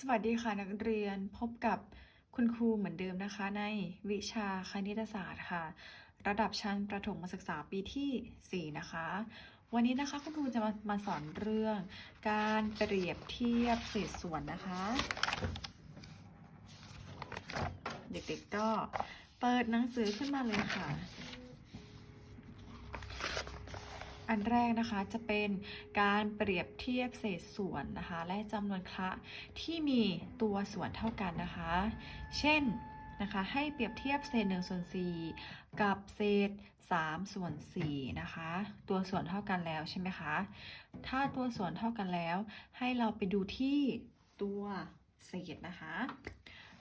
สวัสดีค่ะนักเรียนพบกับคุณครูเหมือนเดิมนะคะ ในวิชาคณิตศาสตร์ค่ะ ระดับชั้นประถมศึกษาปีที่ 4 นะคะ วันนี้นะคะคุณครูจะมามาสอนเรื่อง การเปรียบเทียบเศษส่วนนะคะ เด็กๆก็เปิดหนังสือขึ้นมาเลยค่ะ อันแรกนะคะจะเป็นการเปรียบเทียบเศษส่วนนะคะ และจำนวนคละที่มีตัวส่วนเท่ากันนะคะ เช่นนะคะให้เปรียบเทียบเศษ1ส่วน4กับเศษ3ส่วน4นะคะ ตัวส่วนเท่ากันแล้วใช่ไหมคะ ถ้าตัวส่วนเท่ากันแล้ว ให้เราไปดูที่ตัวเศษนะคะ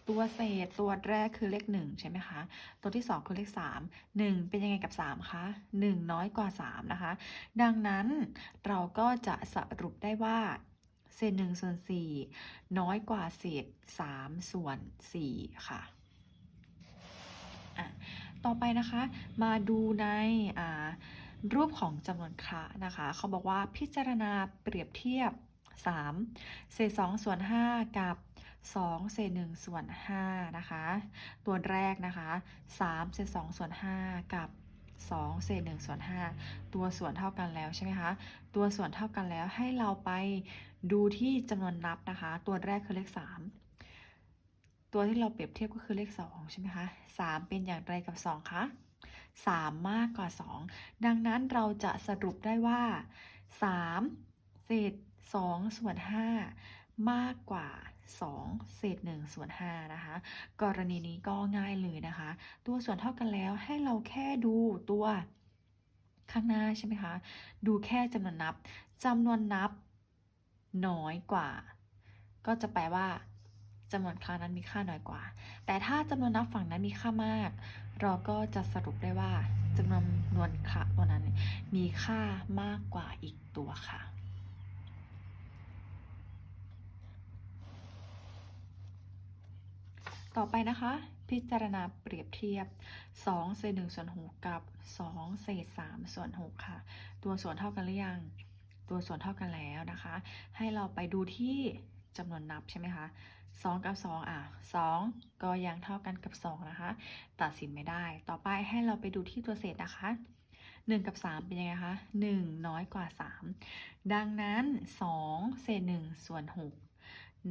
ตัวเศษตัวแรกคือเลข1ใช่ไหมคะ ตัวที่2คือเลข3 1เป็นยังไงกับ3คะ1น้อยกว่า3นะคะ ดังนั้นเราก็จะสรุปได้ว่าเศษ1ส่วน4น้อยกว่าเศษ3ส่วน4ค่ะอะต่อไปนะคะมาดูในรูปของจำนวนคะนะคะ เขาบอกว่าพิจารณาเปรียบเทียบ 3เศษ2ส่วน 5 กับ 2 เศษ1ส่วน5นะคะ ตัวแรกนะคะ3เศษ2ส่วน 5 กับ 2 เศษ1ส่วน 5 ตัวส่วนเท่ากันแล้วใช่ไหมคะ ตัวส่วนเท่ากันแล้วให้เราไปดูที่จำนวนนับนะคะ ตัวแรกคือเลข 3 ตัวที่เราเปรียบเทียบก็คือเลข 2 ใช่ไหมคะ 3 เป็นอย่างไรกับ 2 คะ3 มากกว่า 2 ดังนั้นเราจะสรุปได้ว่า 3 เศษ 2 ส่วน 5 มากกว่า 2 เศษ1ส่วน5นะคะ กรณีนี้ก็ง่ายเลยนะคะ ตัวส่วนเท่ากันแล้วให้เราแค่ดูตัวข้างหน้าใช่ไหมคะ ดูแค่จำนวนนับจำนวนนับน้อยกว่า ก็จะแปลว่าจำนวนครั้งนั้นมีค่าน้อยกว่า แต่ถ้าจำนวนนับฝั่งนั้นมีค่ามาก เราก็จะสรุปได้ว่าจำนวนนวนคระตัวนั้นมีค่ามากกว่าอีกตัวค่ะ ต่อไปนะคะ พิจารณาเปรียบเทียบ 2 เศษ1ส่วน6กับ 2 เศษ3ส่วน6ค่ะ ตัวส่วนเท่ากันหรือยัง ตัวส่วนเท่ากันแล้วนะคะ ให้เราไปดูที่จำนวนนับใช่ไหมคะ2 กับ 2 อะ 2 ก็ยังเท่ากันกับ 2 นะคะ ตัดสินไม่ได้ ต่อไปให้เราไปดูที่ตัวเศษนะคะ 1 กับ 3 เป็นยังไงคะ 1 น้อยกว่า 3 ดังนั้น 2 เศษ1ส่วน6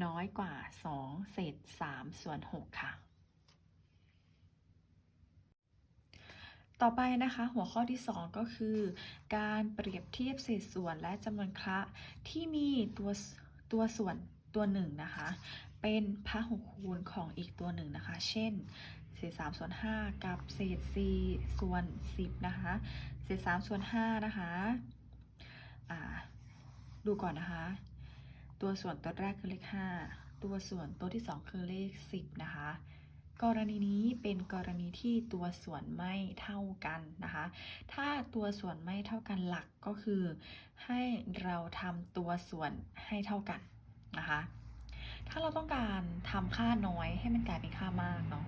น้อยกว่า 2 เศษ 3 ส่วน 6 ค่ะ ต่อไปนะคะ หัวข้อที่ 2 ก็คือ การเปรียบเทียบเศษส่วนและจำนวนคละที่มีตัวตัวส่วนตัวหนึ่งนะคะ เป็นพหุคูณของอีกตัวหนึ่งนะคะ เช่น เศษ3ส่วน 5 กับเศษ4ส่วน 10 นะคะ เศษ3ส่วน5นะคะดูก่อนนะคะ ตัวส่วนตัวแรกคือเลข 5 ตัวส่วนตัวที่ 2 คือเลข 10 นะคะ กรณีนี้เป็นกรณีที่ตัวส่วนไม่เท่ากันนะคะ ถ้าตัวส่วนไม่เท่ากันหลักก็คือ ให้เราทำตัวส่วนให้เท่ากันนะคะ ถ้าเราต้องการทำค่าน้อยให้มันกลายเป็นค่ามากเนาะ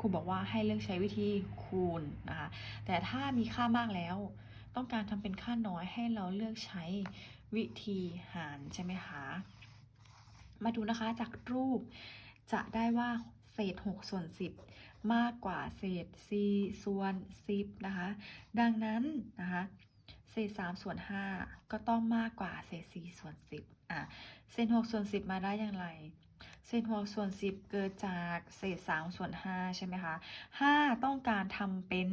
ครูบอกว่าให้เลือกใช้วิธีคูณนะคะ แต่ถ้ามีค่ามากแล้ว ต้องการทำเป็นค่าน้อยให้เราเลือกใช้วิธีหารใช่ไหมคะ มาดูนะคะจากรูปจะได้ว่าเศษ 6 ส่วน 10 มากกว่าเศษ 4 ส่วน 10 นะคะ ดังนั้นนะคะเศษ 3 ส่วน 5 ก็ต้องมากกว่าเศษ 4 ส่วน 10อะเศษ 6 ส่วน 10 มาได้อย่างไรเศษ6ส่วน10เกิดจากเศษ3ส่วน5ใช่ไหมคะ5ต้องการทำเป็น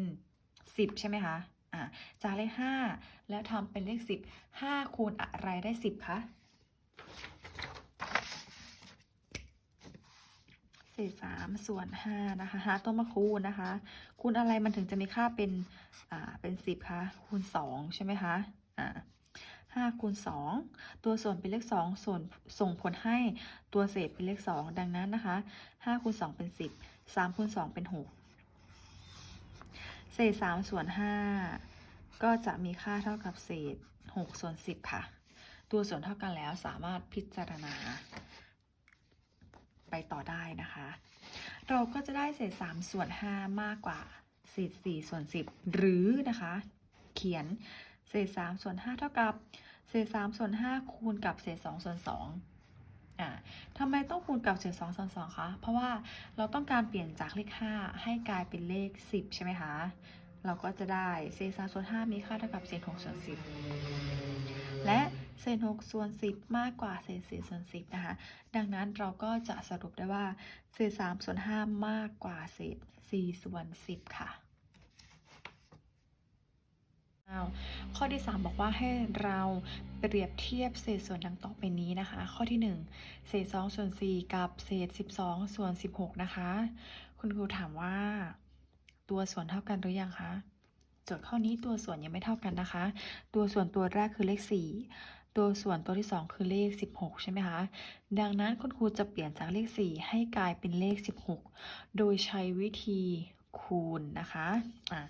10ใช่ไหมคะ อะจากเลข5แล้วทำเป็นเลข10 5คูณอะไรได้10คะเศษสามส่วนห้านะคะหาตัวมาคูณนะคะ คูณอะไรมันถึงจะมีค่าเป็นอ่าเป็นสิบคะคูณสองใช่ไหมคะอ่าห้าคูณสองตัวส่วนเป็นเลขสองส่วนส่งผลให้ตัวเศษเป็นเลขสองดังนั้นนะคะห้าคูณสองเป็นสิบสามคูณสองเป็นหก เศษสามส่วนห้าก็จะมีค่าเท่ากับเศษหกส่วนสิบค่ะ ตัวส่วนเท่ากันแล้วสามารถพิจารณา ไปต่อได้นะคะ เราก็จะได้เศษ3ส่วน5มากกว่าเศษ4ส่วน10หรือนะคะ เขียนเศษ3ส่วน5เท่ากับเศษ3ส่วน5คูณกับเศษ2ส่วน2อ่าทำไมต้องคูณกับเศษ2ส่วน2คะ เพราะว่าเราต้องการเปลี่ยนจากเลข 5 ให้กลายเป็นเลข 10 ใช่ไหมคะ เราก็จะได้เศษ3ส่วน5มีค่าเท่ากับเศษ6ส่วน10และเศษ6ส่วน10มากกว่าเศษ4ส่วน10นะคะ ดังนั้นเราก็จะสรุปได้ว่าเศษ3ส่วน5มากกว่าเศษ4ส่วน10ค่ะ ข้อที่ 3 บอกว่าให้เราเปรียบเทียบเศษส่วนดังต่อไปนี้นะคะ ข้อที่ 1 เศษ 2 ส่วน 4 กับเศษ 12 ส่วน 16 นะคะ คุณครูถามว่า ตัวส่วนเท่ากันหรือยังคะโจทย์ข้อนี้ตัวส่วนยังไม่เท่ากันนะคะ ตัวส่วนตัวแรกคือเลข 4 ตัวส่วนตัวที่ 2 คือเลข 16 ใช่ไหมคะ ดังนั้นคุณครูจะเปลี่ยนจากเลข 4 ให้กลายเป็นเลข 16 โดยใช้วิธี คูณนะคะะ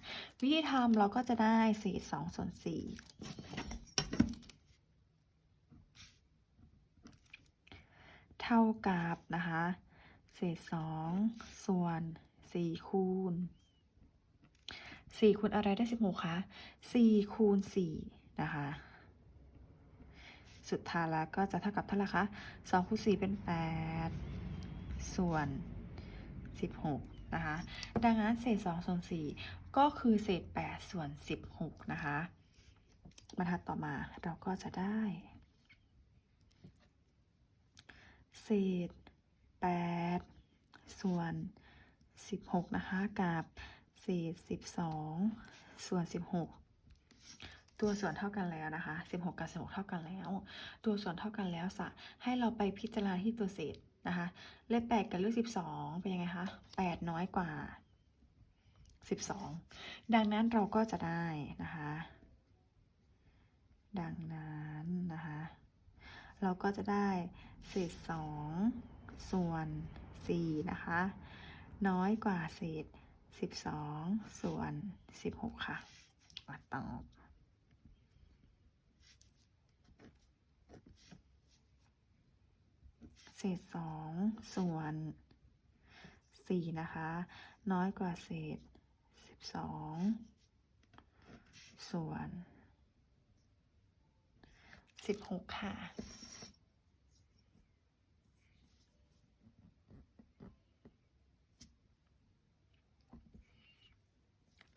วิธีทำเราก็จะได้เศษ2ส่วน4เท่ากับนะคะเศษ2ส่วน4คูณ4คูณอะไรได้16คะ4คูณ4นะคะสุดท้ายแล้วก็จะเท่ากับเท่าไหร่คะ2คูณ4เป็น8ส่วน16 นะคะ ดังนั้นเศษ2ส่วน4ก็คือเศษ8ส่วน 16 นะคะ บรรทัดต่อมาเราก็จะได้ เศษ 8 ส่วน 16 นะคะ กับเศษ 12 ส่วน 16ตัวส่วนเท่ากันแล้วนะคะ 16 กับ 16 เท่ากันแล้ว ตัวส่วนเท่ากันแล้วสะให้เราไปพิจารณาที่ตัวเศษ นะคะเลข8กับเลข12เป็นยังไงคะ8น้อยกว่า12ดังนั้นเราก็จะได้นะคะดังนั้นนะคะเราก็จะได้เศษ2ส่วน4นะคะน้อยกว่าเศษ12ส่วน16ค่ะมาตอบ เศษ2ส่วน4นะคะ น้อยกว่าเศษ12ส่วน16ค่ะ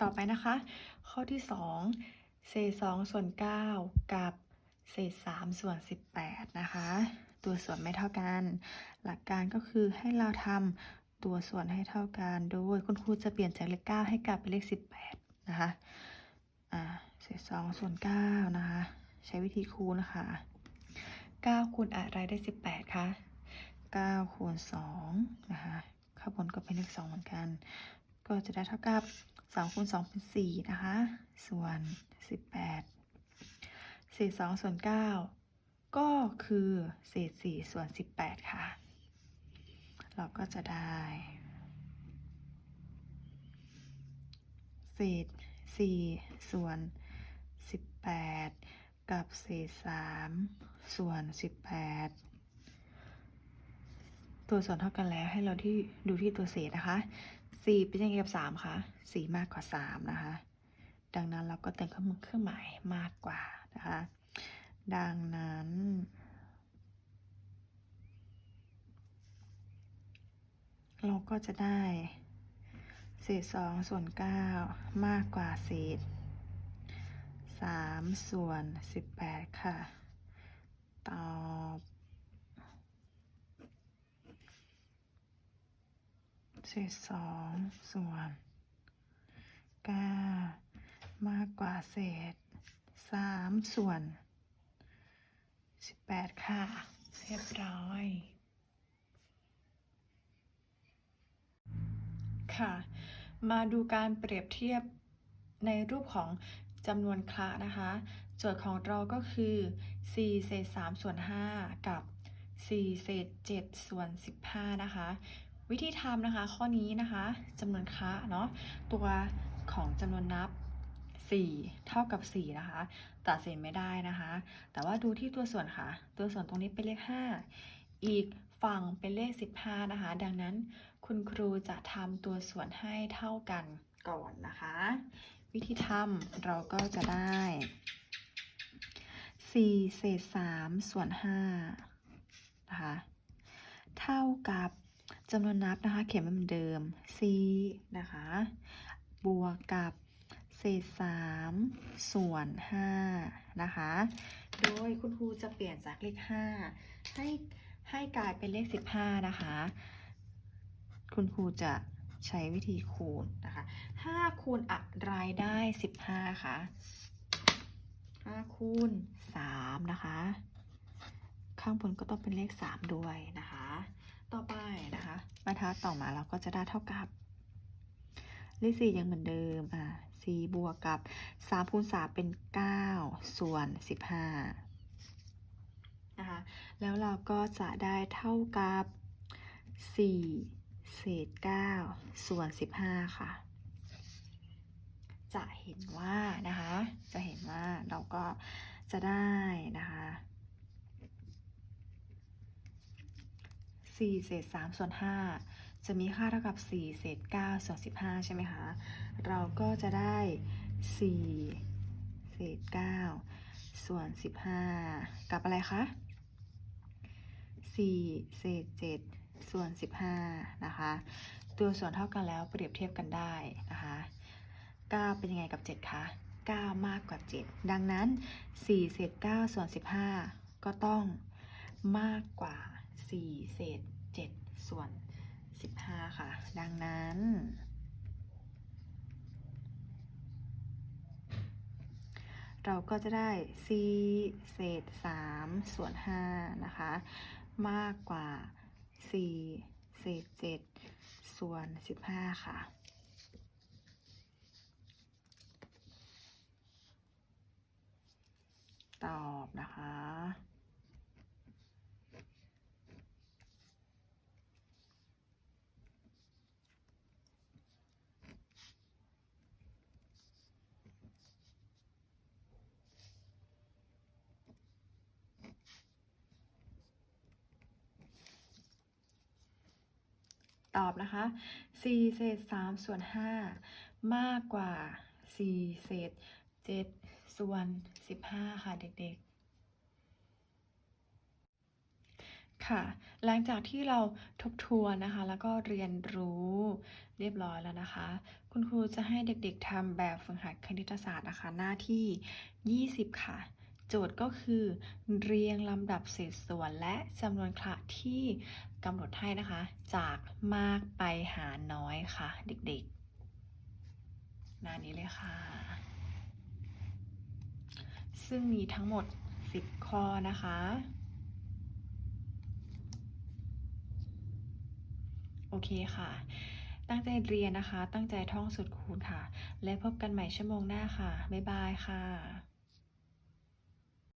ต่อไปนะคะ ข้อที่ 2 เศษ2ส่วน 9 กับเศษ3ส่วน 18 นะคะ ตัวส่วนไม่เท่ากัน หลักการก็คือให้เราทำตัวส่วนให้เท่ากันโดยคุณครูจะเปลี่ยนจากเลข9ให้กลายเป็นเลข 18 นะคะอ่าเศษ2ส่วน9นะคะ ใช้วิธีคูณนะคะ9คูณอะไรได้ 18คะ9คูณ2นะคะข้างบนก็เป็นเลข2เหมือนกัน ก็จะได้เท่ากับ2คูณ2เป็น4นะคะ ส่วน 18เศษ2ส่วน9 ก็คือเศษ4ส่วน18ค่ะ เราก็จะได้ เศษ4ส่วน18กับเศษ3ส่วน18ตัวส่วนเท่ากันแล้วให้เราที่ดูที่ตัวเศษนะคะ4เป็นยังไงกับ3คะ4มากกว่า3นะคะ ดังนั้นเราก็เติมเครื่องมือเครื่องหมายมากกว่านะคะ ดังนั้น เราก็จะได้ เศษ2ส่วน9มากกว่าเศษ3ส่วน18ค่ะ ตอบเศษ2ส่วน9มากกว่าเศษ3ส่วน 18ค่ะ เรียบร้อย ค่ะ มาดูการเปรียบเทียบในรูปของจำนวนคละนะคะ โจทย์ของเราก็คือ 4 เศษ 3 ส่วน 5 กับ 4 เศษ 7 ส่วน 15 นะคะ วิธีทำนะคะ ข้อนี้นะคะจำนวนคละเนาะ ตัวของจำนวนนับ 4 เท่ากับ 4 นะคะ ตัดเศษไม่ได้นะคะ แต่ว่าดูที่ตัวส่วนค่ะ ตัวส่วนตรงนี้เป็นเลข 5 อีกฝั่งเป็นเลข 15 นะคะ ดังนั้นคุณครูจะทำตัวส่วนให้เท่ากันก่อนนะคะ วิธีทำเราก็จะได้ 4 เศษ 3 ส่วน 5 นะคะ เท่ากับจำนวนนับนะคะ เขียนเหมือนเดิม c นะคะ บวกกับ ศษ3ส่วน5นะคะ โดยคุณครูจะเปลี่ยนจากเลข5ให้ให้กลายเป็นเลข15นะคะ คุณครูจะใช้วิธีคูณนะคะ5คูณอะไรได้15คะ5คูณ3นะคะ ข้างบนก็ต้องเป็นเลข3ด้วยนะคะ ต่อไปนะคะบรรทัดต่อมาเราก็จะได้เท่ากับ เลข4ยังเหมือนเดิม อะ4บวกกับ3คูณ3เป็น9ส่วน15นะคะแล้วเราก็จะได้เท่ากับ4เศษ9ส่วน15ค่ะ จะเห็นว่านะคะ จะเห็นว่าเราก็จะได้นะคะ4เศษ3ส่วน5 จะมีค่าเท่ากับ 4 เศษ 9 ส่วน 15 ใช่ไหมคะ เราก็จะได้ 4 เศษ 9 ส่วน 15 กับอะไรคะ 4 เศษ 7 ส่วน 15 นะคะ ตัวส่วนเท่ากันแล้วเปรียบเทียบกันได้นะคะ 9 เป็นยังไงกับ 7 คะ 9 มากกว่า 7 ดังนั้น 4 เศษ 9 ส่วน 15 ก็ต้องมากกว่า 4 เศษ 7 ส่วน 15 ค่ะ ดังนั้น เราก็จะได้4เศษ 3 ส่วน 5 นะคะ มากกว่า4เศษ 7 ส่วน 15 ค่ะตอบนะคะ ตอบนะคะ 4 เศษ 3 ส่วน 5 มากกว่า 4 เศษ 7 ส่วน 15 ค่ะเด็กๆ ค่ะ หลังจากที่เราทบทวนนะคะ แล้วก็เรียนรู้เรียบร้อยแล้วนะคะ คุณครูจะให้เด็กๆทำแบบฝึกหัดคณิตศาสตร์นะคะ หน้าที่ 20 ค่ะโจทย์ก็คือเรียงลำดับเศษส่วนและจำนวนคละที่ กำหนดให้นะคะ จากมากไปหาน้อยค่ะ เด็กๆ หน้านี้เลยค่ะ ซึ่งมีทั้งหมด 10 ข้อนะคะ โอเคค่ะ ตั้งใจเรียนนะคะ ตั้งใจท่องสุดคูณค่ะ และพบกันใหม่ชั่วโมงหน้าค่ะ บ๊ายบายค่ะ